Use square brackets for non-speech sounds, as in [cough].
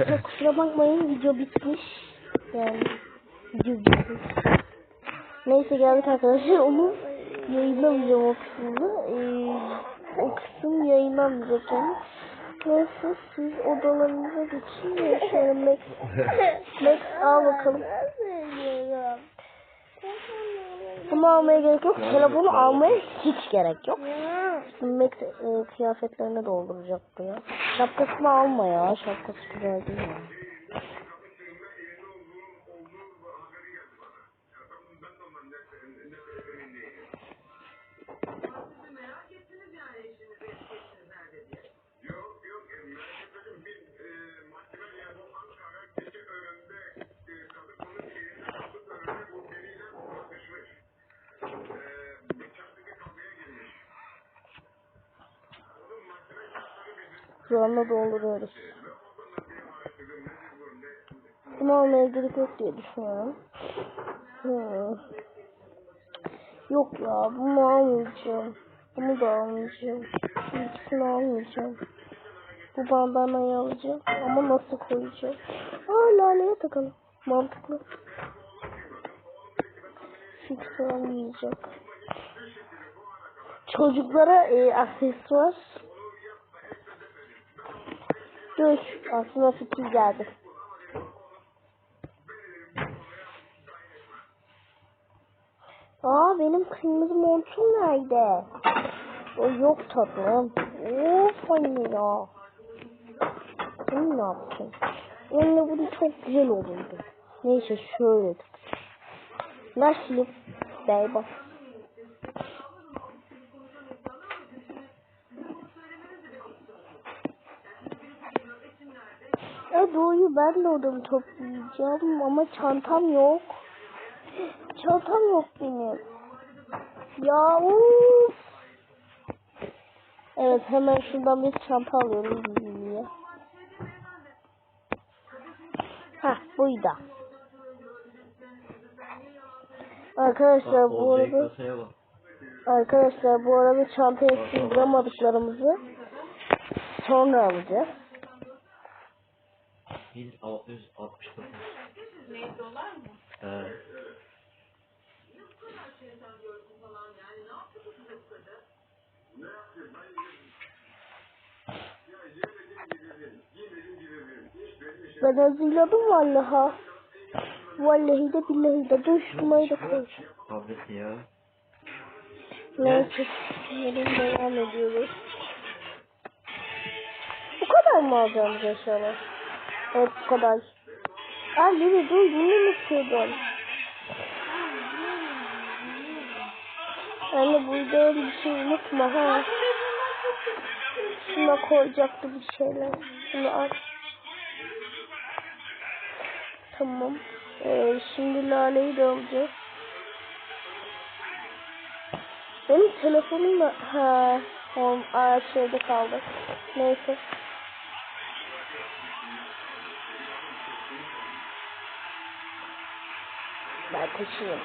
[laughs] kusura bakmayın video bitmiş. Yani video bitmiş. Neyse geldik arkadaşlar onu yayınlamayacağım o kısmını. Ee, o kısım yayınlanmayacak yani. Neyse siz odalarınıza geçin ya şöyle Max, Max al bakalım. Bunu almaya gerek yok. Telefonu almaya hiç gerek yok. Max e, kıyafetlerini dolduracak bu ya. Şapkasını alma ya. Şapkası güzel değil ya. Anda dolduruyoruz. Bunu almaya gerek yok diye düşünüyorum. Hmm. Yok ya bunu almayacağım. Bunu da almayacağım. İkisini almayacağım. Bu bandanayı alacağım. Ama nasıl koyacağım? Aa laleye takalım. Mantıklı. İkisini almayacağım. Çocuklara e, aksesuar. Dur. Aslında fikir geldi. Aa benim kırmızı montum nerede? O yok tatlım. Of anne ya. Bunu ne yaptın? Onunla bu çok güzel olurdu. Neyse şöyle tut. Nasıl? Bey Ya doğru ben de odamı toplayacağım ama çantam yok. Çantam yok benim. Ya uf. Evet hemen şuradan bir çanta alıyorum. Hah buydu. Arkadaşlar bu arada arkadaşlar bu arada çantaya sığdıramadıklarımızı sonra alacağız. 1669. Ne dolar mı? He. Ben hazırladım vallaha. Vallahi de billahi de şurayı da koy. Tableti ya. Neyse. Yarın devam ediyoruz. Bu kadar mı alacağımız eşyalar? Evet bu kadar. Ay Lili dur mi sığdın? Anne burada bir şey unutma ha. Şuna koyacaktı bir şeyler. Şunu al. Tamam. Ee, şimdi laleyi de alacağız. Benim telefonum da ha tamam aa, şeyde kaldı. Neyse. Ben taşıyayım.